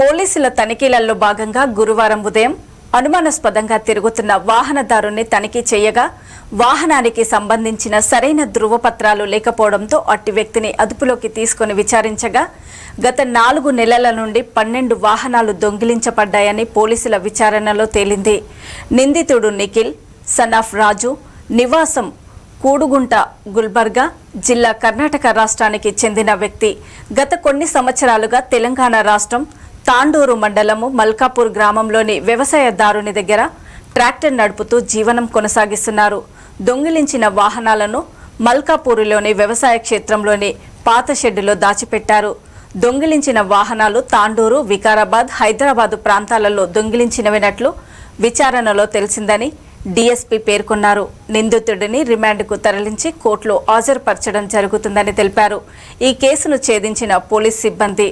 పోలీసుల తనిఖీలలో భాగంగా గురువారం ఉదయం అనుమానాస్పదంగా తిరుగుతున్న వాహనదారుని తనిఖీ చేయగా వాహనానికి సంబంధించిన సరైన ధృవపత్రాలు లేకపోవడంతో అట్టి వ్యక్తిని అదుపులోకి తీసుకుని విచారించగా గత నాలుగు నెలల నుండి పన్నెండు వాహనాలు దొంగిలించబడ్డాయని పోలీసుల విచారణలో తేలింది. నిందితుడు నిఖిల్ సనాఫ్ రాజు నివాసం కూడుగుంట గుల్బర్గా జిల్లా కర్ణాటక రాష్ట్రానికి చెందిన వ్యక్తి. గత కొన్ని సంవత్సరాలుగా తెలంగాణ రాష్ట్రం తాండూరు మండలము మల్కాపూర్ గ్రామంలోని వ్యవసాయదారుని దగ్గర ట్రాక్టర్ నడుపుతూ జీవనం కొనసాగిస్తున్నారు. దొంగిలించిన వాహనాలను మల్కాపూరులోని వ్యవసాయ క్షేత్రంలోని పాత షెడ్డులో దాచిపెట్టారు. దొంగిలించిన వాహనాలు తాండూరు వికారాబాద్ హైదరాబాదు ప్రాంతాలలో దొంగిలించినవినట్లు విచారణలో తెలిసిందని డీఎస్పీ పేర్కొన్నారు. నిందితుడిని రిమాండ్కు తరలించి కోర్టులో హాజరుపరచడం జరుగుతుందని తెలిపారు. ఈ కేసును ఛేదించిన పోలీస్ సిబ్బంది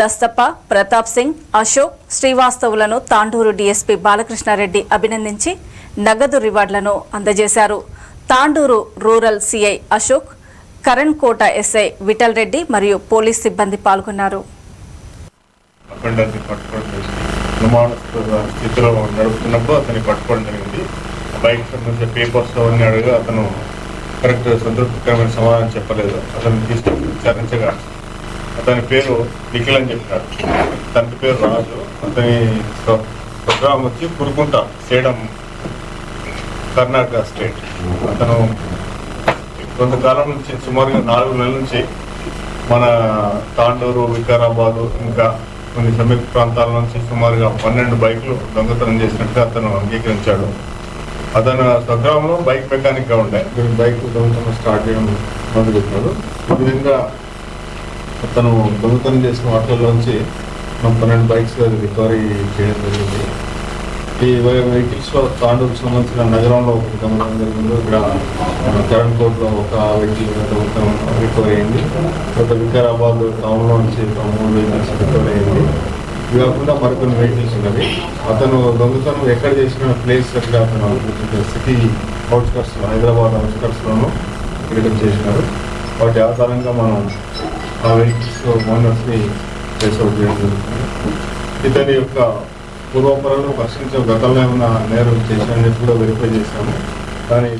దస్తప్ప ప్రతాప్ సింగ్ అశోక్ శ్రీవాస్తవులను తాండూరు డీఎస్పీ బాలకృష్ణారెడ్డి అభినందించి నగదు రివార్డులను అందజేశారు. Tandur rural CI Ashok Karan Kota SI Vithal Reddy మరియు పోలీస్ సిబ్బంది పాల్గొన్నారు. స్థితిలో నడుపుతున్నప్పుడు అతన్ని పట్టుకోవడం జరిగింది. బైక్ సంబంధించిన పేపర్స్ అవన్నీ అడగా అతను కరెక్ట్ సంతృప్తికరమైన సమాధానం చెప్పలేదు. అతను తీసుకు విచారించగా అతని పేరు నిఖిల్ అని చెప్పినాడు. తండ్రి పేరు రాజు. అతని స్వ- స్వగ్రామం వచ్చి కురుకుంట సేడం కర్ణాటక స్టేట్. అతను కొంతకాలం నుంచి సుమారుగా నాలుగు నెలల నుంచి మన తాండూరు వికారాబాదు ఇంకా కొన్ని సమీప ప్రాంతాల నుంచి సుమారుగా పన్నెండు బైకులు దొంగతనం చేసినట్టుగా అతను అంగీకరించాడు. అతను స్వగ్రామంలో బైక్ మెకానిక్గా ఉండే. బైక్ దొంగతనం స్టార్ట్ చేయడం మొదలుపెట్టాడు. ఈ విధంగా అతను దొంగతనం చేసిన వాటిల్లోంచి మనం పన్నెండు బైక్స్ రికవరీ చేయడం జరిగింది. ఈ వెహికల్స్లో తాండూరుకు సంబంధించిన నగరంలో ఒకటి గమనం జరిగింది. ఇక్కడ కరణ్ కోర్టులో ఒక వెహికల్ దొంగతనం రికవరీ అయింది. తర్వాత వికారాబాద్ టౌన్లో నుంచి మూడు వెహికల్స్ రికవరీ అయింది. ఇవి కాకుండా మరికొన్ని వెహికల్స్ ఉన్నవి. అతను దొంగతనం ఎక్కడ చేసిన ప్లేస్ అక్కడ అతను సిటీ అవుట్స్కట్స్ హైదరాబాద్ అవుట్స్కట్స్లోనూ క్రికెట్ చేసినారు. వాటి ఆధారంగా మనం ఆ వెహికల్స్ ఓనర్స్ చేయడం జరుగుతుంది ఇతని యొక్క పూర్వపరంలో పరిశీలించిన గతంలో ఏమైనా నేరం చేశారని కూడా వెరిఫై చేశాము. కానీ